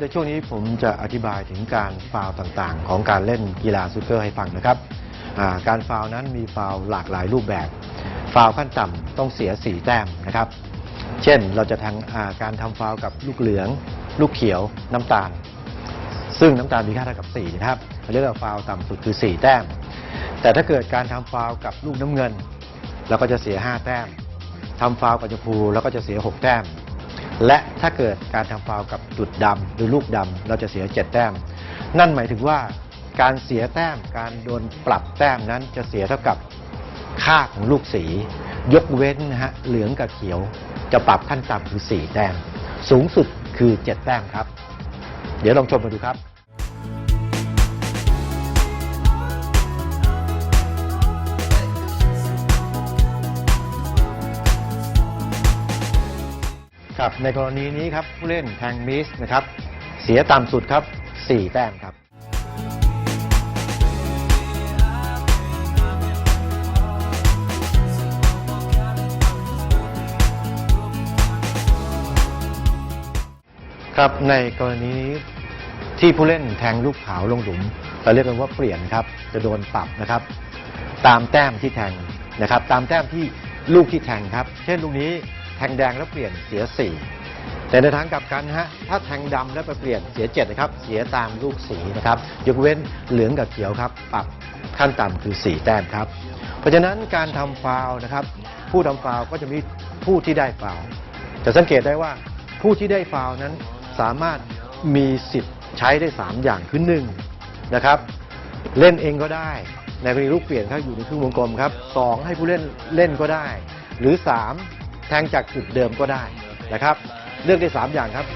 ในช่วงนี้ผมจะอธิบายถึงการฟาวต่างๆ ของการเล่นกีฬาซูเกอร์ให้ฟังนะครับการฟาวนั้นมีฟาวหลากหลายรูปแบบ ฟาวขั้นต่ำต้องเสีย 4 แต้มนะครับ เช่นเราจะทางการทำฟาวกับลูกเหลือง ลูกเขียวน้ำตาล ซึ่งน้ำตาลมีค่าเท่ากับ 4 นะครับเรียกว่าฟาวต่ำสุดคือ 4 แต้ม แต่ถ้าเกิดการทำฟาวกับลูกน้ำเงิน เราก็จะเสีย 5 แต้มทำฟาวกับชมพูเราก็จะเสีย 6 แต้ม และถ้าเกิดการทำฟาวล์กับจุดดำหรือลูกดำเราจะเสีย 7 แต้ม นั่นหมายถึงว่าการเสียแต้มการโดนปรับแต้มนั้นจะเสียเท่ากับค่าของลูกสี ยกเว้นนะฮะเหลืองกับเขียวจะปรับขั้นต่ำคือ 4 แต้ม สูงสุดคือ 7 แต้มครับ เดี๋ยวลองชมมาดูครับ ครับในกรณีนี้ครับผู้เล่นแทงมิสนะครับเสียต่ำสุดครับ 4 แต้มครับ ครับในกรณีนี้ที่ผู้เล่นแทงลูกขาวลงหลุม เราเรียกกันว่าเปลี่ยนครับจะโดนปรับนะครับ ตามแต้มที่แทงนะครับ ตามแต้มที่ลูกที่แทงครับ เช่นลูกนี้ แทงแดงแล้วเปลี่ยนเสีย 4 แต่ในทางกลับกันฮะถ้าแทงดำแล้วไปเปลี่ยนเสีย7นะครับเสียตามลูกสีนะครับยกเว้นเหลืองกับเขียวครับปรับขั้นต่ำคือ 4 แต้มครับ เพราะฉะนั้นการทำฟาวนะครับ ผู้ทำฟาวก็จะมีผู้ที่ได้ฟาวจะสังเกตได้ว่าผู้ที่ได้ฟาวนั้นสามารถมีสิทธิ์ใช้ได้ 3 อย่างคือหนึ่งนะครับเล่นเองก็ได้ในกรณีลูกเปลี่ยนครับอยู่ในครึ่งวงกลมครับสองให้ผู้เล่นเล่นก็ได้ หรือสาม แทงจากจุดเดิมก็ได้นะครับ เลือกได้สามอย่างครับ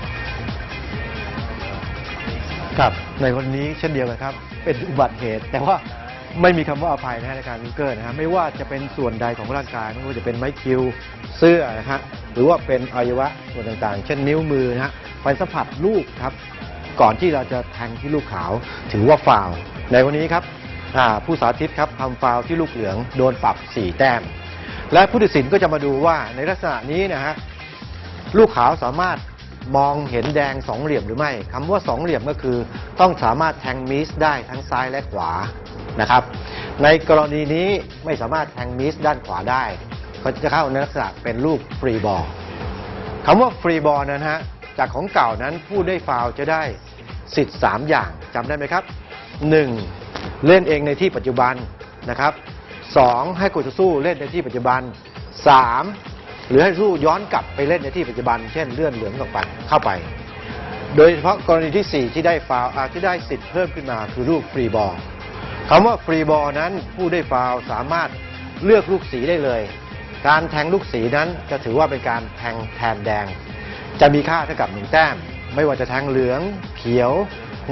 ครับในคนนี้เช่นเดียวกันครับ เป็นอุบัติเหตุ แต่ว่าไม่มีคำว่าอภัยนะฮะในการวิงเกอร์นะฮะไม่ว่าจะเป็นส่วนใดของร่างกายไม่ว่าจะเป็นไม้คิวเสื้อนะฮะหรือว่าเป็นอวัยวะส่วนต่างๆ เช่นนิ้วมือนะฮะไปสัมผัสลูกครับ ก่อนที่เราจะแทงที่ลูกขาวถือว่าฟาวในวันนี้ครับผู้สาธิตครับทำฟาวที่ลูกเหลืองโดนปรับ 4 แต้ม และผู้ตัดสินก็จะมาดูว่าในลักษณะนี้นะฮะลูกขาวสามารถมองเห็นแดงสองเหลี่ยมหรือไม่คำว่าสองเหลี่ยมก็คือ ต้องสามารถแทงมิสได้ทั้งซ้ายและขวานะครับ ในกรณีนี้ไม่สามารถแทงมิสด้านขวาได้ก็จะเข้าในลักษณะเป็นลูกฟรีบอลคำว่าฟรีบอลนั้นฮะจากของเก่านั้นผู้ได้ฟาวจะได้สิทธิ์ 3 อย่างจำได้ไหมครับ 1. เล่นเองในที่ปัจจุบันนะครับ 2. ให้คู่ต่อสู้เล่นในที่ปัจจุบัน 3. หรือให้สู้ย้อนกลับไปเล่นในที่ปัจจุบัน เช่นเลื่อนเหลืองต่างๆเข้าไป โดยเฉพาะกรณีที่ 4 ที่ได้ฟาวอาที่ได้สิทธิ์เพิ่มขึ้นมาคือลูกฟรีบอลคำว่าฟรีบอลนั้นผู้ได้ฟาวสามารถเลือกลูกสีได้เลย การแทงลูกสีนั้นจะถือว่าเป็นการแทงแทนแดง จะมีค่าเท่ากับหนึ่งแต้ม ไม่ว่าจะแทงเหลือง เขียว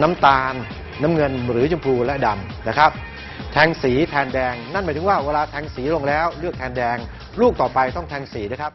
น้ำตาล น้ำเงินหรือชมพูและดำนะครับ ทงสีแทนแดง นั่นหมายถึงว่าเวลาแทงสีลงแล้ว เลือกแทนแดง ลูกต่อไปต้องแทงสีนะครับ